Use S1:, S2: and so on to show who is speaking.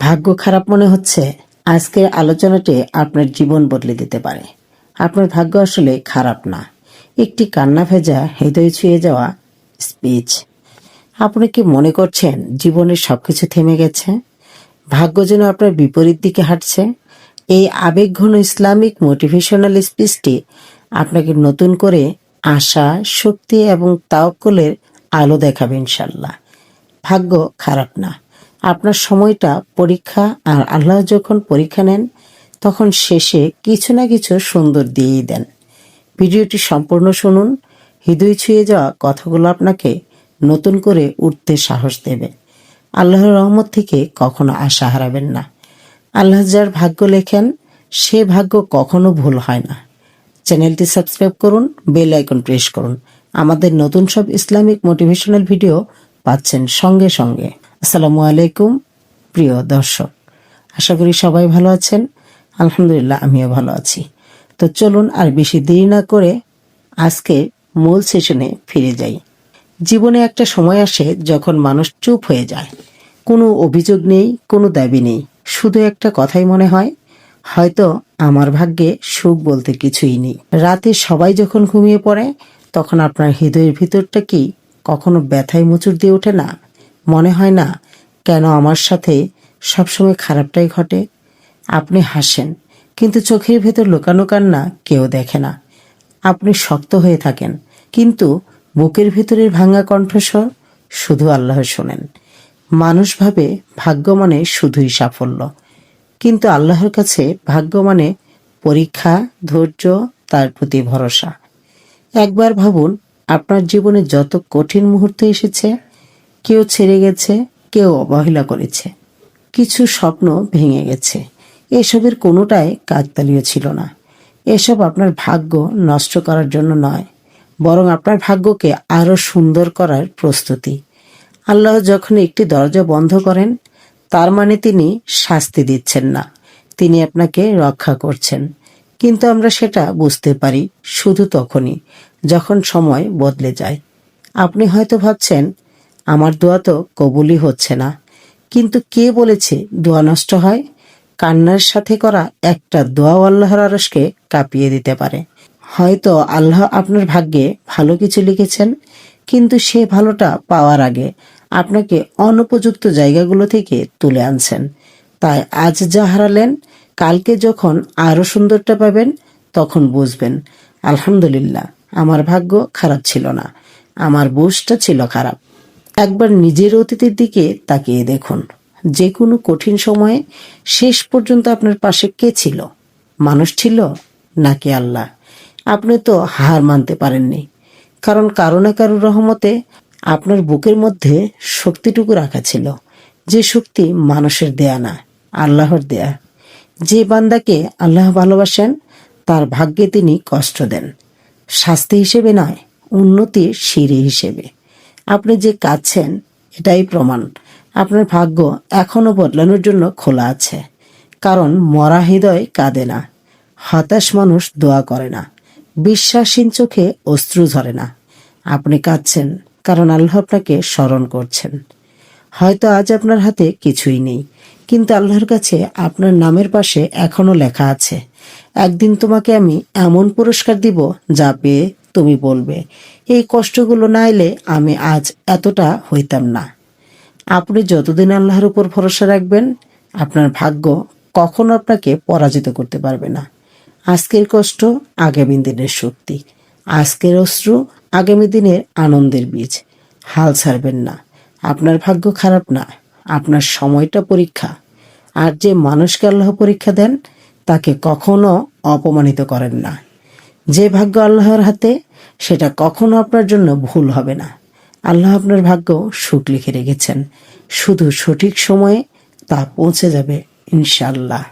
S1: ভাগ্য খারাপ মনে হচ্ছে, আজকের আলোচনাটি আপনার জীবন বদলে দিতে পারে। আপনার ভাগ্য আসলে খারাপ না। একটি কান্না ভেজা, হৃদয় ছুঁয়ে যাওয়া স্পিচ আপনি কি মনে করছেন জীবনের সবকিছু থেমে গেছে? ভাগ্য যেন আপনার বিপরীত দিকে হাঁটছে। এই আবেগঘন ইসলামিক মোটিভেশনাল স্পিচটি আপনাকে নতুন করে আশা, শক্তি এবং তাওকলের আলো দেখাবে ইনশাল্লাহ ভাগ্য খারাপ না। আপনার সময়টা পরীক্ষা আর আল্লাহ যখন পরীক্ষা নেন, তখন শেষে কিছু না কিছু সুন্দর দিয়েই দেন। ভিডিওটি সম্পূর্ণ শুনুন। হৃদয় ছুঁয়ে যাওয়া কথাগুলো আপনাকে নতুন করে উঠতে সাহস দেবে। আল্লাহর রহমত থেকে কখনো আশা হারাবেন না। আল্লাহ যার ভাগ্য লেখেন, সে ভাগ্য কখনো ভুল হয় না। চ্যানেলটি সাবস্ক্রাইব করুন, বেল আইকন প্রেস করুন। আমাদের নতুন সব ইসলামিক মোটিভেশনাল ভিডিও পাচ্ছেন সঙ্গে সঙ্গে। আসসালামু আলাইকুম, প্রিয় দর্শক। আশা করি সবাই ভালো আছেন। আলহামদুলিল্লাহ, আমিও ভালো আছি। তো চলুন আর বেশি দেরি না করে আজকে মূল সেশনে ফিরে যাই। জীবনে একটা সময় আসে যখন মানুষ চুপ হয়ে যায়। কোনো অভিযোগ নেই, কোনো দাবি নেই। শুধু একটা কথাই মনে হয়, হয়তো আমার ভাগ্যে সুখ বলতে কিছুই নেই। রাতে সবাই যখন ঘুমিয়ে পড়ে, তখন আপনার হৃদয়ের ভিতরটা কি কখনো ব্যথায় মুচুর দিয়ে ওঠে না? মনে হয় না কেন আমার সাথে সবসময় খারাপটাই ঘটে? আপনি হাসেন, কিন্তু চোখের ভেতর লুকানো কান্না কেউ দেখে না। আপনি শক্ত হয়ে থাকেন, কিন্তু বুকের ভিতরের ভাঙা কণ্ঠস্বর শুধু আল্লাহ শোনেন। মানুষ ভাবে ভাগ্য মানে শুধুই সাফল্য। কিন্তু আল্লাহর কাছে ভাগ্য মানে পরীক্ষা, ধৈর্য, তার প্রতি ভরসা। একবার ভাবুন, আপনার জীবনে যত কঠিন মুহূর্ত এসেছে কেউ ছেড়ে গেছে, কেউ অবহেলা করেছে। কিছু স্বপ্ন ভেঙে গেছে। এসবের কোনোটাই কাকতালীয় ছিল না। এসব আপনার ভাগ্য নষ্ট করার জন্য নয়, বরং আপনার ভাগ্যকে আরও সুন্দর করার প্রস্তুতি। আল্লাহ যখন একটি দরজা বন্ধ করেন, তার মানে তিনি শাস্তি দিচ্ছেন না। তিনি আপনাকে রক্ষা করছেন। কিন্তু আমরা সেটা বুঝতে পারি শুধু তখনই, যখন সময় বদলে যায়। আপনি হয়তো ভাবছেন আমার দোয়া তো কবুলই হচ্ছে না। কিন্তু কে বলেছে দোয়া নষ্ট হয়? কান্নার সাথে করা একটা দোয়াও আল্লাহর আরসকে কাঁপিয়ে দিতে পারে। হয়তো আল্লাহ আপনার ভাগ্যে ভালো কিছু লিখেছেন, কিন্তু সে ভালোটা পাওয়ার আগে আপনাকে অনুপযুক্ত জায়গাগুলো থেকে তুলে আনছেন। তাই আজ যা হারালেন, কালকে যখন আরও সুন্দরটা পাবেন, তখন বুঝবেন, আলহামদুলিল্লাহ, আমার ভাগ্য খারাপ ছিল না, আমার বুঝটা ছিল খারাপ। একবার নিজের অতীতের দিকে তাকিয়ে দেখুন। যে কোনো কঠিন সময়ে শেষ পর্যন্ত আপনার পাশে কে ছিল? মানুষ ছিল নাকি আল্লাহ? আপনি তো হার মানতে পারেননি। কারণ কারও না কারও রহমতে আপনার বুকের মধ্যে শক্তিটুকু রাখা ছিল। যে শক্তি মানুষের দেয়া না, আল্লাহর দেয়া। যে বান্দাকে আল্লাহ ভালোবাসেন, তার ভাগ্যে তিনি কষ্ট দেন। শাস্তি হিসেবে নয়, উন্নতির সিঁড়ি হিসেবে। আপনি যে কাঁদছেন, এটাই প্রমাণ। আপনার ভাগ্য এখনও বদলানোর জন্য খোলা আছে। কারণ মরা হৃদয় কাঁদে না। হতাশ মানুষ দোয়া করে না। বিশ্বাসহীন চোখে অশ্রু ঝরে না। আপনি কাঁদছেন কারণ আল্লাহ আপনাকে স্মরণ করছেন। হয়তো আজ আপনার হাতে কিছুই নেই, কিন্তু আল্লাহর কাছে আপনার নামের পাশে এখনও লেখা আছে, একদিন তোমাকে আমি এমন পুরস্কার দিব যা পেয়ে তুমি বলবে। এই কষ্টগুলো না এলে আমি আজ এতটা হইতাম না। আপনি যতদিন আল্লাহর উপর ভরসা রাখবেন, আপনার ভাগ্য কখনো আপনাকে পরাজিত করতে পারবে না। আজকের কষ্ট আগামী দিনের শক্তি। আজকের অশ্রু আগামী দিনের আনন্দের বীজ। হাল ছাড়বেন না। আপনার ভাগ্য খারাপ না। আপনার সময়টা পরীক্ষা। আর যে মানুষকে আল্লাহ পরীক্ষা দেন, তাকে কখনো অপমানিত করেন না। যে ভাগ্য আল্লাহর হাতে, সেটা কখনো আপনার জন্য ভুল হবে না। আল্লাহ আপনার ভাগ্য সুখ লিখে রেখেছেন। শুধু সঠিক সময়ে তা পৌঁছে যাবে ইনশাল্লাহ